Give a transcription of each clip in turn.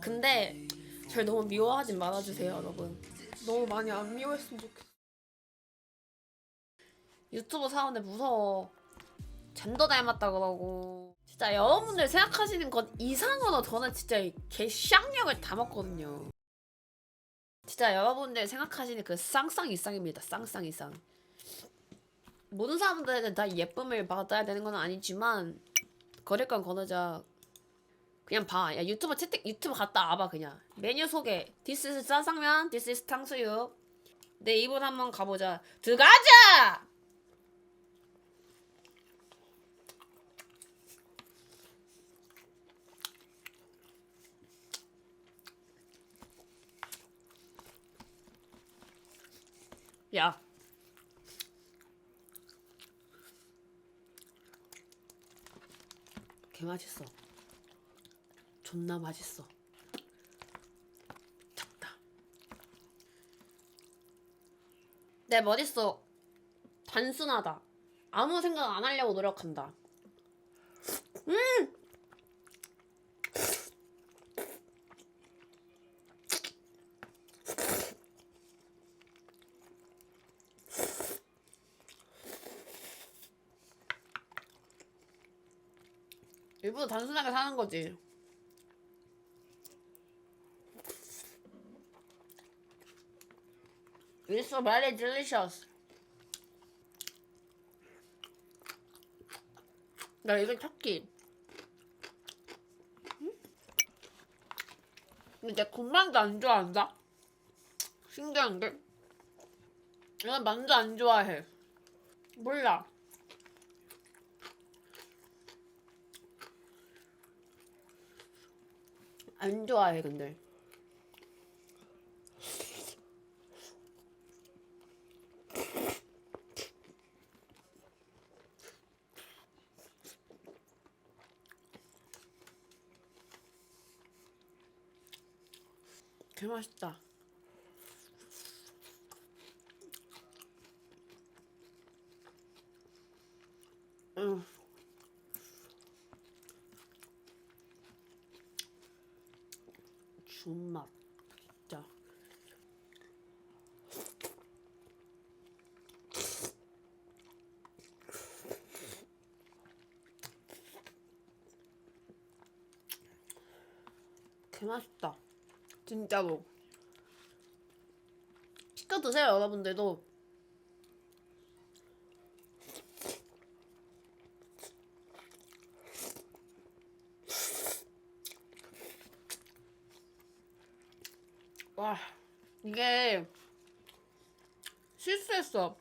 근데 절 너무 미워하지 말아주세요 여러분. 너무 많이 안 미워했으면 좋겠어. 유튜브 사원들 무서워. 젠더 닮았다 그러고. 진짜 여러분들 생각하시는 것 이상으로 저는 진짜 이 개쌍력을 담았거든요. 진짜 여러분들 생각하시는 그 쌍쌍 이상입니다. 쌍쌍 이상. 모든 사람들은 다 예쁨을 받아야 되는 건 아니지만 거릴 건 거르자 그냥 봐. 야 유튜브 채팅 유튜브 갔다 와봐 그냥. 메뉴 소개. This is 짜장면. This is 탕수육. 내 입으로 한번 가보자. 들어가자. 야. 개 맛있어. 존나 맛있어. 작다. 내 머릿속 단순하다. 아무 생각 안 하려고 노력한다. 음! 일부러 단순하게 사는 거지. It's very delicious. 나 이거 찾기. 음? 근데 내 군만두 안 좋아한다. 신기한데? 내가 만두 안 좋아해. 몰라. 안 좋아해 근데. 개 맛있다. 음. 준맛 진짜. 개 맛있다. 진짜로. 시켜 드세요, 여러분들도. 와, 이게 실수했어.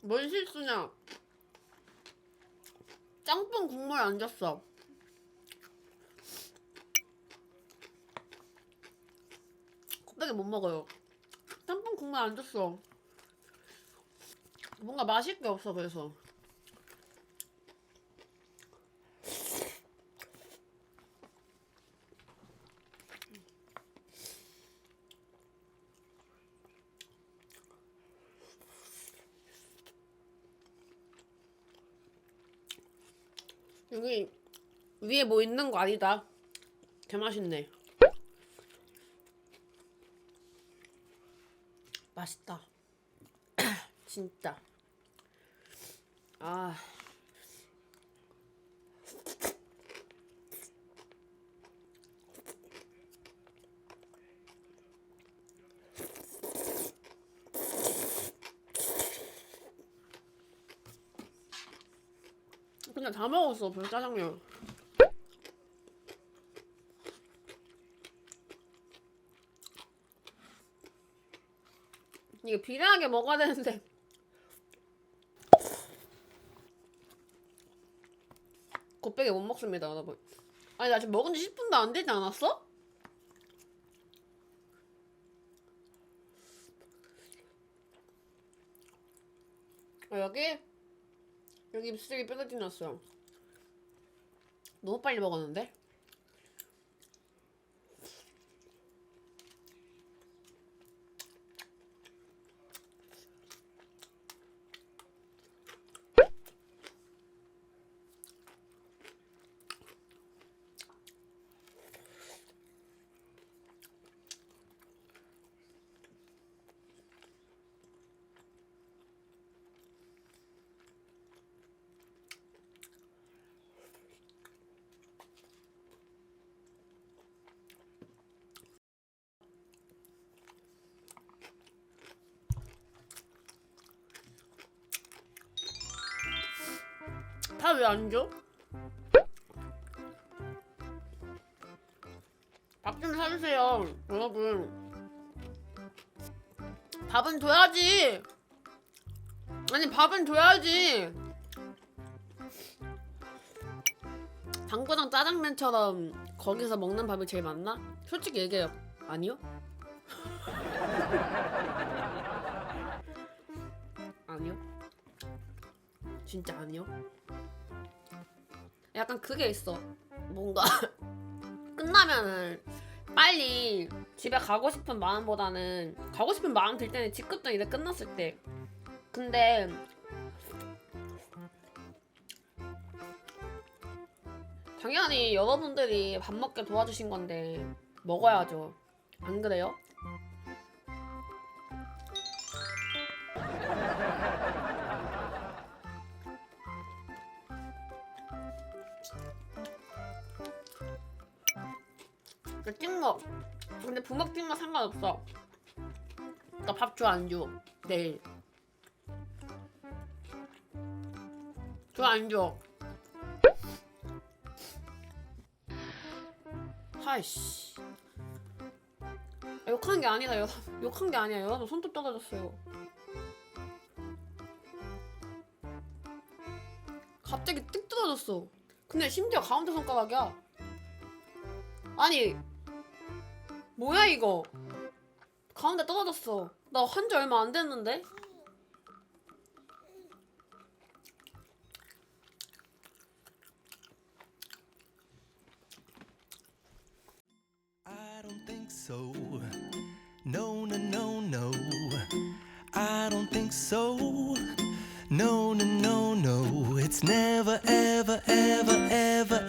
뭔 실수냐? 짬뽕 국물 안 줬어. 곱빼기 못 먹어요. 짬뽕 국물 안 줬어. 뭔가 맛있게 없어 그래서. 여기 위에 뭐 있는 거 아니다. 개 맛있네. 맛있다. 진짜. 아. 그냥 다 먹었어, 벌 짜장면. 이게 비례하게 먹어야 되는데 곱빼기 못 먹습니다 여러분 아니 나 지금 먹은 지 10분도 안 되지 않았어? 아, 여기 여기 입술이 뾰루지 났어 너무 빨리 먹었는데? 왜 안 줘? 밥 좀 사주세요, 여러분. 밥은 줘야지. 아니 밥은 줘야지. 당구장 짜장면처럼 거기서 먹는 밥이 제일 맞나? 솔직히 얘기해요. 아니요? 아니요? 진짜 아니요? 약간 그게 있어. 뭔가 끝나면은 빨리 집에 가고 싶은 마음보다는 가고 싶은 마음 들 때는 직급전 이제 끝났을 때. 근데 당연히 여러분들이 밥 먹게 도와주신 건데 먹어야죠. 안 그래요? 그 찍먹. 근데 부먹 찍먹 상관없어. 나 밥줘 안 줘? 내일. 줘 안 줘? 하이씨. 욕한 게 아니다. 여, 욕한 게 아니야. 여러분 손톱 떨어졌어요. 갑자기 뜩 떨어졌어. 근데 심지어 가운데 손가락이야. 아니 뭐야 이거? 가운데 떨어졌어. 나 한 지 얼마 안 됐는데? I don't think so. No, no, no, no. I don't think so. No, no, no, no. It's never, ever, ever, ever, ever,